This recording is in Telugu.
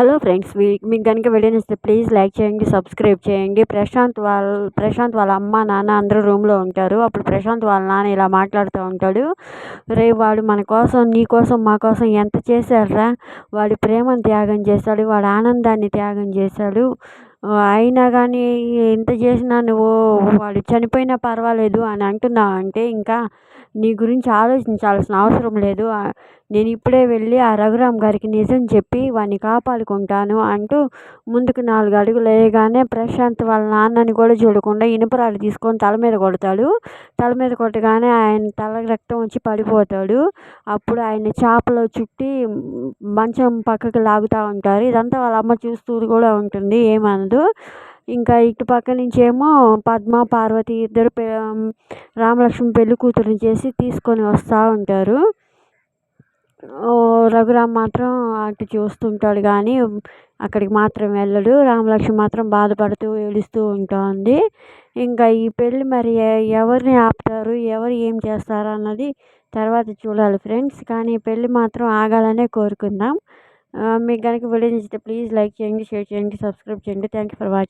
హలో ఫ్రెండ్స్ మీకు కనుక వీడియో నచ్చితే ప్లీజ్ లైక్ చేయండి సబ్స్క్రైబ్ చేయండి. ప్రశాంత్ వాళ్ళ ప్రశాంత్ వాళ్ళ అమ్మ నాన్న అందరూ రూమ్లో ఉంటారు. అప్పుడు ప్రశాంత్ వాళ్ళ నాన్న ఇలా మాట్లాడుతూ ఉంటాడు. రే వాడు మన కోసం నీ కోసం మా కోసం ఎంత చేశాడురా? వాడి ప్రేమను త్యాగం చేశాడు వాడి ఆనందాన్ని త్యాగం చేశాడు అయినా కానీ ఎంత చేసినా నువ్వు వాడు చనిపోయినా పర్వాలేదు అని అంటున్నావు అంటే ఇంకా నీ గురించి ఆలోచించాల్సిన అవసరం లేదు. నేను ఇప్పుడే వెళ్ళి ఆ రఘురామ్ గారికి నిజం చెప్పి వాడిని కాపాడుకుంటాను అంటూ ముందుకు నాలుగు అడుగులు వేయగానే ప్రశాంత్ వాళ్ళ నాన్నని కూడా చూడకుండా ఇనుపరాలు తీసుకొని తల మీద కొడతాడు. తల మీద కొట్టగానే ఆయన తల రక్తం వచ్చి పడిపోతాడు. అప్పుడు ఆయన చేపలో చుట్టి మంచం పక్కకి లాగుతూ ఉంటారు. ఇదంతా వాళ్ళ అమ్మ చూస్తూ కూడా ఉంటుంది. ఏమనదు ఇంకా ఇటు పక్క నుంచి ఏమో పద్మ పార్వతి ఇద్దరు రామలక్ష్మి పెళ్ళి కూతురుని చేసి తీసుకొని వస్తూ ఉంటారు. రఘురామ్ మాత్రం అటు చూస్తుంటాడు కానీ అక్కడికి మాత్రం వెళ్ళడు. రామలక్ష్మి మాత్రం బాధపడుతూ ఏడుస్తూ ఉంటుంది. ఇంకా ఈ పెళ్ళి మరి ఎవరిని ఆపుతారు ఎవరు ఏం చేస్తారు అన్నది తర్వాత చూడాలి ఫ్రెండ్స్. కానీ పెళ్ళి మాత్రం ఆగాలనే కోరుకుందాం. మీకు కనుక వీడియో నచ్చితే ప్లీజ్ లైక్ చేయండి షేర్ చేయండి సబ్స్క్రైబ్ చేయండి. Thank you for watching